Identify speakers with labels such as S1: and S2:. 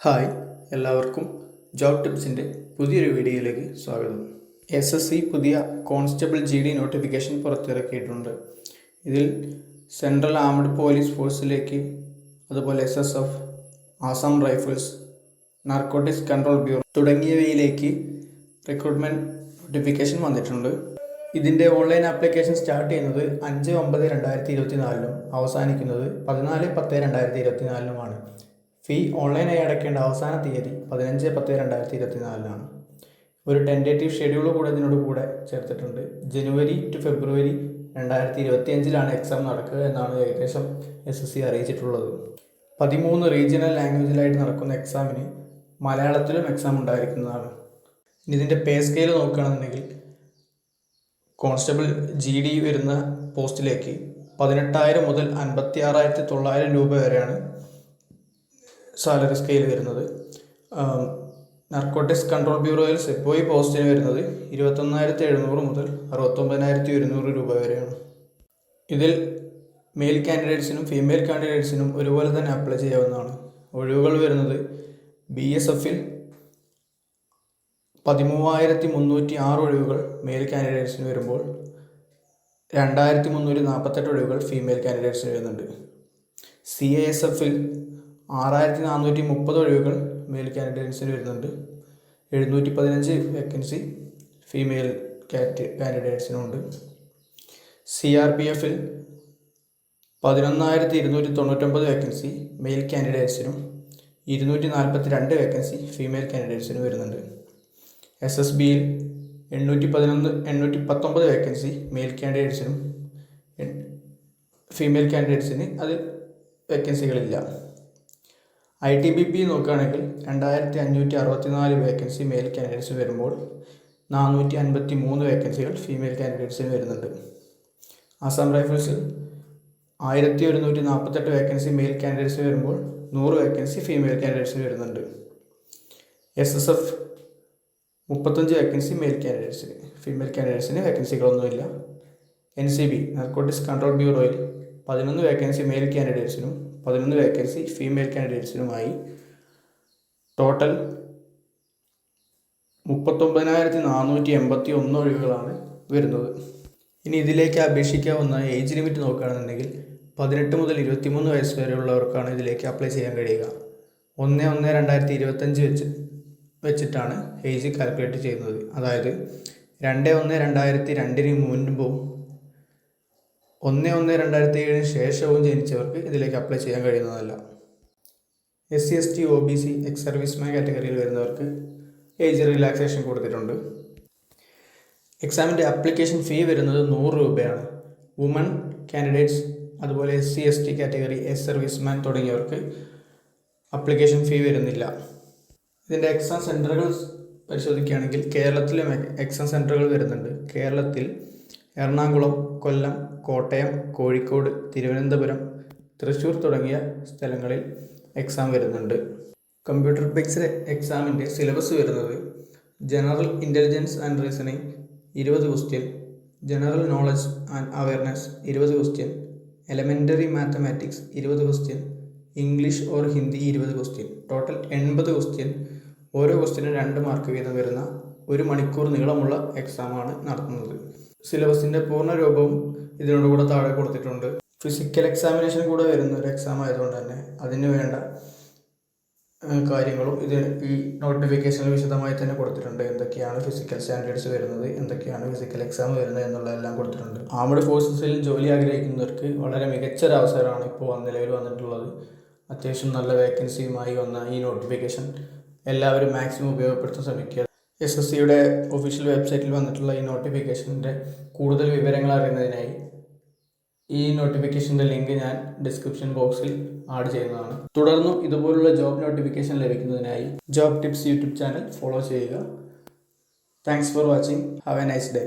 S1: Hi എല്ലാവർക്കും job ടിപ്സിന്റെ പുതിയൊരു വീഡിയോയിലേക്ക് സ്വാഗതം. എസ് എസ് സി പുതിയ കോൺസ്റ്റബിൾ ജി ഡി നോട്ടിഫിക്കേഷൻ പുറത്തിറക്കിയിട്ടുണ്ട്. ഇതിൽ സെൻട്രൽ ആംഡ് പോലീസ് ഫോഴ്സിലേക്ക് അതുപോലെ S S F Assam rifles narcotics control bureau തുടങ്ങിയവയിലേക്ക് recruitment notification വന്നിട്ടുണ്ട്. ഇതിന്റെ ഓൺലൈൻ ആപ്ലിക്കേഷൻ സ്റ്റാർട്ട് ചെയ്യുന്നത് അഞ്ച് ഒമ്പത് രണ്ടായിരത്തി ഇരുപത്തി നാലിലും അവസാനിക്കുന്നത് പതിനാല് പത്ത് രണ്ടായിരത്തി ഇരുപത്തി നാലിലുമാണ് ഫീ ഓൺലൈനായി അടയ്ക്കേണ്ട അവസാന തീയതി പതിനഞ്ച് പത്ത് രണ്ടായിരത്തി ഇരുപത്തി ഒരു ടെന്റേറ്റീവ് ഷെഡ്യൂൾ കൂടെ ഇതിനോട് കൂടെ ചേർത്തിട്ടുണ്ട്. ജനുവരി ടു ഫെബ്രുവരി രണ്ടായിരത്തി ഇരുപത്തി അഞ്ചിലാണ് എക്സാം നടക്കുക എന്നാണ് ഏകദേശം എസ് എസ് സി അറിയിച്ചിട്ടുള്ളത്. പതിമൂന്ന് റീജിയണൽ ലാംഗ്വേജിലായിട്ട് നടക്കുന്ന എക്സാമിന് മലയാളത്തിലും എക്സാം ഉണ്ടായിരിക്കുന്നതാണ്. ഇനി ഇതിന്റെ പേ സ്കെയിൽ നോക്കുകയാണെന്നുണ്ടെങ്കിൽ കോൺസ്റ്റബിൾ ജി ഡി വരുന്ന പോസ്റ്റിലേക്ക് പതിനെട്ടായിരം മുതൽ അൻപത്തി ആറായിരത്തി തൊള്ളായിരം രൂപ വരെയാണ് സാലറി സ്കെയിൽ വരുന്നത്. നർക്കോട്ടിക്സ് കൺട്രോൾ ബ്യൂറോയിൽ സെപ്പോയി പോസ്റ്റിന് വരുന്നത്? ഇരുപത്തൊന്നായിരത്തി എഴുന്നൂറ് മുതൽ അറുപത്തൊമ്പതിനായിരത്തി ഒരുന്നൂറ് രൂപ വരെയാണ്. ഇതിൽ മെയിൽ കാൻഡിഡേറ്റ്സിനും ഫീമെയിൽ കാൻഡിഡേറ്റ്സിനും ഒരുപോലെ തന്നെ അപ്ലൈ ചെയ്യാവുന്നതാണ്. ഒഴിവുകൾ വരുന്നത് ബി എസ് എഫിൽ പതിമൂവായിരത്തി മുന്നൂറ്റി ആറ് ഒഴിവുകൾ മെയിൽ കാൻഡിഡേറ്റ്സിന് വരുമ്പോൾ രണ്ടായിരത്തി മുന്നൂറ്റി നാൽപ്പത്തെട്ട് ഒഴിവുകൾ ഫീമെയിൽ കാൻഡിഡേറ്റ്സിന് വരുന്നുണ്ട്. സി എ എസ് എഫിൽ ആറായിരത്തി നാനൂറ്റി മുപ്പത് ഒഴിവുകൾ മെയിൽ കാൻഡിഡേറ്റ്സിന് വരുന്നുണ്ട്. എഴുന്നൂറ്റി പതിനഞ്ച് വേക്കൻസി ഫീമെയിൽ കാറ്റ് കാൻഡിഡേറ്റ്സിനുണ്ട് സി ആർ പി എഫിൽ പതിനൊന്നായിരത്തി ഇരുന്നൂറ്റി തൊണ്ണൂറ്റൊമ്പത് വേക്കൻസി മെയിൽ കാൻഡിഡേറ്റ്സിനും ഇരുന്നൂറ്റി നാൽപ്പത്തി രണ്ട് വേക്കൻസി ഫീമെയിൽ കാൻഡിഡേറ്റ്സിനും വരുന്നുണ്ട്. എസ് എസ് ബിയിൽ എണ്ണൂറ്റി പതിനൊന്ന് എണ്ണൂറ്റി പത്തൊമ്പത് വേക്കൻസി മെയിൽ കാൻഡിഡേറ്റ്സിനും ഫീമെയിൽ കാൻഡിഡേറ്റ്സിന് അത് വേക്കൻസികളില്ല ഐ ടി ബി പി നോക്കുകയാണെങ്കിൽ രണ്ടായിരത്തി അഞ്ഞൂറ്റി അറുപത്തി നാല് വേക്കൻസി മെയിൽ കാൻഡിഡേറ്റ്സ് വരുമ്പോൾ നാനൂറ്റി അൻപത്തി മൂന്ന് വേക്കൻസികൾ ഫീമെയിൽ കാൻഡിഡേറ്റ്സിന് വരുന്നുണ്ട്. ആസാം റൈഫിൾസിൽ ആയിരത്തി ഒരുന്നൂറ്റി നാൽപ്പത്തെട്ട് വേക്കൻസി മെയിൽ കാൻഡിഡേറ്റ്സ് വരുമ്പോൾ നൂറ് വേക്കൻസി ഫീമെയിൽ കാൻഡിഡേറ്റ്സ് വരുന്നുണ്ട്. എസ് എസ് എഫ് മുപ്പത്തഞ്ച് വേക്കൻസി മെയിൽ കാൻഡിഡേറ്റ്സിന് ഫീമെയിൽ കാൻഡിഡേറ്റ്സിന് വേക്കൻസികളൊന്നുമില്ല N C B narcotics control ബ്യൂറോയിൽ പതിനൊന്ന് വേക്കൻസി മെയിൽ കാൻഡിഡേറ്റ്സിനും പതിനൊന്ന് വേക്കൻസി ഫീമെയിൽ കാൻഡിഡേറ്റ്സിനുമായി ടോട്ടൽ മുപ്പത്തൊമ്പതിനായിരത്തി നാനൂറ്റി എൺപത്തി ഒന്ന് ഒഴിവുകളാണ് വരുന്നത്. ഇനി ഇതിലേക്ക് അപേക്ഷിക്കാവുന്ന ഏജ് ലിമിറ്റ് നോക്കുകയാണെന്നുണ്ടെങ്കിൽ പതിനെട്ട് മുതൽ ഇരുപത്തിമൂന്ന് വയസ്സ് വരെയുള്ളവർക്കാണ് ഇതിലേക്ക് അപ്ലൈ ചെയ്യാൻ കഴിയുക. ഒന്ന് ഒന്ന് രണ്ടായിരത്തി ഇരുപത്തഞ്ച് വെച്ച് വെച്ചിട്ടാണ് ഏജ് കാൽക്കുലേറ്റ് ചെയ്യുന്നത്. അതായത് രണ്ട് ഒന്ന് രണ്ടായിരത്തി രണ്ടിന് മുൻപും ഒന്ന് ഒന്ന് രണ്ടായിരത്തി ഏഴിന് ശേഷവും ജനിച്ചവർക്ക് ഇതിലേക്ക് അപ്ലൈ ചെയ്യാൻ കഴിയുന്നതല്ല. S C S T O B C ex serviceman കാറ്റഗറിയിൽ വരുന്നവർക്ക് ഏജ് റിലാക്സേഷൻ കൊടുത്തിട്ടുണ്ട്. എക്സാമിന്റെ അപ്ലിക്കേഷൻ ഫീ വരുന്നത് നൂറ് രൂപയാണ്. വുമൺ കാൻഡിഡേറ്റ്സ് അതുപോലെ S C S T category ex serviceman തുടങ്ങിയവർക്ക് അപ്ലിക്കേഷൻ ഫീ വരുന്നില്ല. ഇതിന്റെ എക്സാം സെന്ററുകൾ പരിശോധിക്കുകയാണെങ്കിൽ കേരളത്തിലും എക്സാം സെന്ററുകൾ വരുന്നുണ്ട്. കേരളത്തിൽ എറണാകുളം കൊല്ലം കോട്ടയം കോഴിക്കോട് തിരുവനന്തപുരം തൃശ്ശൂർ തുടങ്ങിയ സ്ഥലങ്ങളിൽ എക്സാം വരുന്നുണ്ട്. കമ്പ്യൂട്ടർ ബേസ്ഡ് എക്സാമിന്റെ സിലബസ് വരുന്നത് ജനറൽ ഇന്റലിജൻസ് ആൻഡ് റീസണിങ് ഇരുപത് question general knowledge and awareness ഇരുപത് ക്വസ്റ്റ്യൻ എലമെന്ററി മാത്തമാറ്റിക്സ് ഇരുപത് ക്വസ്റ്റ്യൻ ഇംഗ്ലീഷ് ഓർ ഹിന്ദി ഇരുപത് ക്വസ്റ്റ്യൻ ടോട്ടൽ എൺപത് ക്വസ്റ്റ്യൻ ഓരോ ക്വസ്റ്റ്യനും രണ്ട് മാർക്ക് വീതം വരുന്ന ഒരു മണിക്കൂർ നീളമുള്ള എക്സാമാണ് നടത്തുന്നത്. സിലബസിന്റെ പൂർണ രൂപവും ഇതിനോട് കൂടെ താഴെ കൊടുത്തിട്ടുണ്ട്. ഫിസിക്കൽ എക്സാമിനേഷൻ കൂടെ വരുന്ന ഒരു എക്സാം ആയതുകൊണ്ട് തന്നെ അതിന് വേണ്ട കാര്യങ്ങളും ഇത് ഈ നോട്ടിഫിക്കേഷനിൽ വിശദമായി തന്നെ കൊടുത്തിട്ടുണ്ട്. എന്തൊക്കെയാണ് ഫിസിക്കൽ സ്റ്റാൻഡേർഡ്സ് വരുന്നത് എന്തൊക്കെയാണ് ഫിസിക്കൽ എക്സാം വരുന്നത് എന്നുള്ളതെല്ലാം കൊടുത്തിട്ടുണ്ട്. ആംഡ് ഫോഴ്സസിൽ ജോലി ആഗ്രഹിക്കുന്നവർക്ക് വളരെ മികച്ച ഒരു അവസരമാണ് ഇപ്പോൾ നിലവിൽ വന്നിട്ടുള്ളത്. അത്യാവശ്യം നല്ല വേക്കൻസിയുമായി വന്ന ഈ നോട്ടിഫിക്കേഷൻ എല്ലാവരും മാക്സിമം ഉപയോഗപ്പെടുത്താൻ ശ്രമിക്കുക. എസ് എസ് സിയുടെ ഒഫീഷ്യൽ വെബ്സൈറ്റിൽ വന്നിട്ടുള്ള ഈ നോട്ടിഫിക്കേഷന്റെ കൂടുതൽ വിവരങ്ങൾ അറിയുന്നതിനായി ഈ നോട്ടിഫിക്കേഷന്റെ ലിങ്ക് ഞാൻ ഡിസ്ക്രിപ്ഷൻ ബോക്സിൽ ആഡ് ചെയ്യുന്നതാണ്. തുടർന്നും ഇതുപോലുള്ള ജോബ് നോട്ടിഫിക്കേഷൻ ലഭിക്കുന്നതിനായി job tips YouTube channel follow ചെയ്യുക. Thanks for watching have a nice day